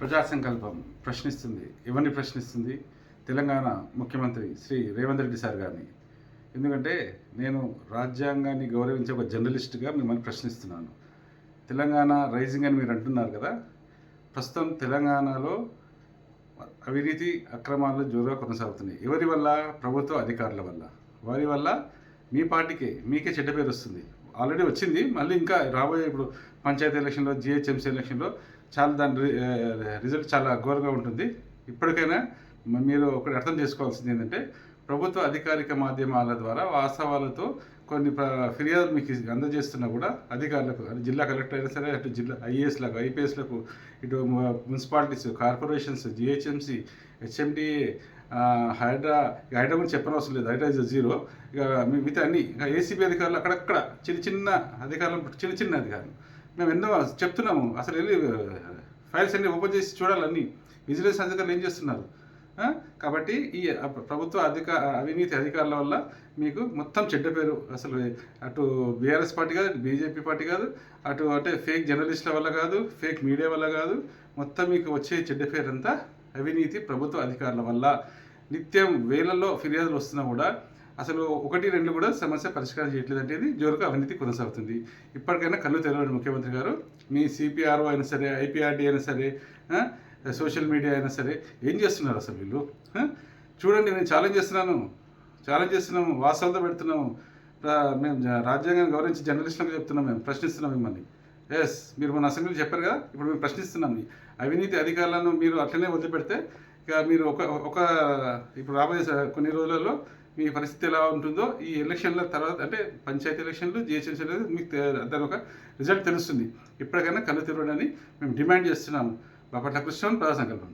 ప్రజా సంకల్పం ప్రశ్నిస్తుంది ఎవరిని ప్రశ్నిస్తుంది తెలంగాణ ముఖ్యమంత్రి శ్రీ రేవంత్ రెడ్డి సార్ గారిని. ఎందుకంటే నేను రాజ్యాంగాన్ని గౌరవించే ఒక జర్నలిస్ట్గా మిమ్మల్ని ప్రశ్నిస్తున్నాను. తెలంగాణ రైజింగ్ అని మీరు అంటున్నారు కదా ప్రస్తుతం తెలంగాణలో అవినీతి అక్రమాలు జోరుగా కొనసాగుతున్నాయి. ఎవరి వల్ల? ప్రభుత్వ అధికారుల వల్ల. వారి వల్ల మీ పార్టీకే మీకే చెడ్డ పేరు వస్తుంది. ఆల్రెడీ వచ్చింది. మళ్ళీ ఇంకా రాబోయే ఇప్పుడు పంచాయతీ ఎలక్షన్లో జిహెచ్ఎంసీ ఎలక్షన్లో చాలా దాని రి- రిజల్ట్ చాలా ఘోరంగా ఉంటుంది. ఇప్పటికైనా మీరు ఒకటి అర్థం చేసుకోవాల్సింది ఏంటంటే ప్రభుత్వ అధికారిక మాధ్యమాల ద్వారా వాస్తవాలతో కొన్ని ఫిర్యాదులు మీకు అందజేస్తున్నా కూడా అధికారులకు జిల్లా కలెక్టర్ అయినా సరే అటు జిల్లా ఐఏఎస్లకు ఐపీఎస్లకు ఇటు municipalities corporations GHMC HMDA Hydraa ఇక హైడ్రా గురించి చెప్పనవసరం లేదు. Hydraa is zero. ఇక మిగతా అన్ని ఇక ఏసీబీ అధికారులు అక్కడక్కడ చిన్న చిన్న అధికారులు చిన్న చిన్న అధికారులు. మేము ఎన్నో చెప్తున్నాము. అసలు వెళ్ళి ఫైల్స్ అన్ని ఓపెన్ చేసి చూడాలన్నీ విజిలెన్స్ అధికారులు ఏం చేస్తున్నారు? కాబట్టి ఈ ప్రభుత్వ అధిక అవినీతి అధికారుల వల్ల మీకు మొత్తం చెడ్డ పేరు అసలు అటు బీఆర్ఎస్ పార్టీ కాదు బీజేపీ పార్టీ కాదు అటు అంటే ఫేక్ జర్నలిస్టుల వల్ల కాదు ఫేక్ మీడియా వల్ల కాదు మొత్తం మీకు వచ్చే చెడ్డ పేరు అంతా అవినీతి ప్రభుత్వ అధికారుల వల్ల. నిత్యం వేలల్లో ఫిర్యాదులు వస్తున్నా కూడా అసలు ఒకటి రెండు కూడా సమస్య పరిష్కారం చేయట్లేదు అనేది జోరుకు అవినీతి కొనసాగుతుంది. ఇప్పటికైనా కళ్ళు తెరవండి ముఖ్యమంత్రి గారు. మీ సిపిఆర్ఓ అయినా సరే ఐపీఆర్డీ అయినా సరే సోషల్ మీడియా అయినా సరే ఏం చేస్తున్నారు అసలు వీళ్ళు? చూడండి నేను ఛాలెంజ్ చేస్తున్నాను. ఛాలెంజ్ చేస్తున్నాము వాస్తవంతో పెడుతున్నాము. మేము రాజ్యాంగాన్ని గౌరవించి జర్నలిస్టులకు చెప్తున్నాం మేము ప్రశ్నిస్తున్నాం మిమ్మల్ని. ఎస్ మీరు మన అసెంబ్లీ చెప్పారు కదా ఇప్పుడు మేము ప్రశ్నిస్తున్నాం. అవినీతి అధికారులను మీరు అట్లనే వదిలిపెడితే ఇక మీరు ఒక ఒక ఇప్పుడు రాబోయే కొన్ని రోజులలో మీ పరిస్థితి ఎలా ఉంటుందో ఈ ఎలక్షన్ల తర్వాత అంటే పంచాయతీ ఎలక్షన్లు జిహెచ్ఎంసీ అనేది మీకు దాని ఒక రిజల్ట్ తెలుస్తుంది. ఇప్పటికైనా కళ్ళు తెరవడని మేము డిమాండ్ చేస్తున్నాము. బాపట్ల కృష్ణ ప్రజా సంకల్పం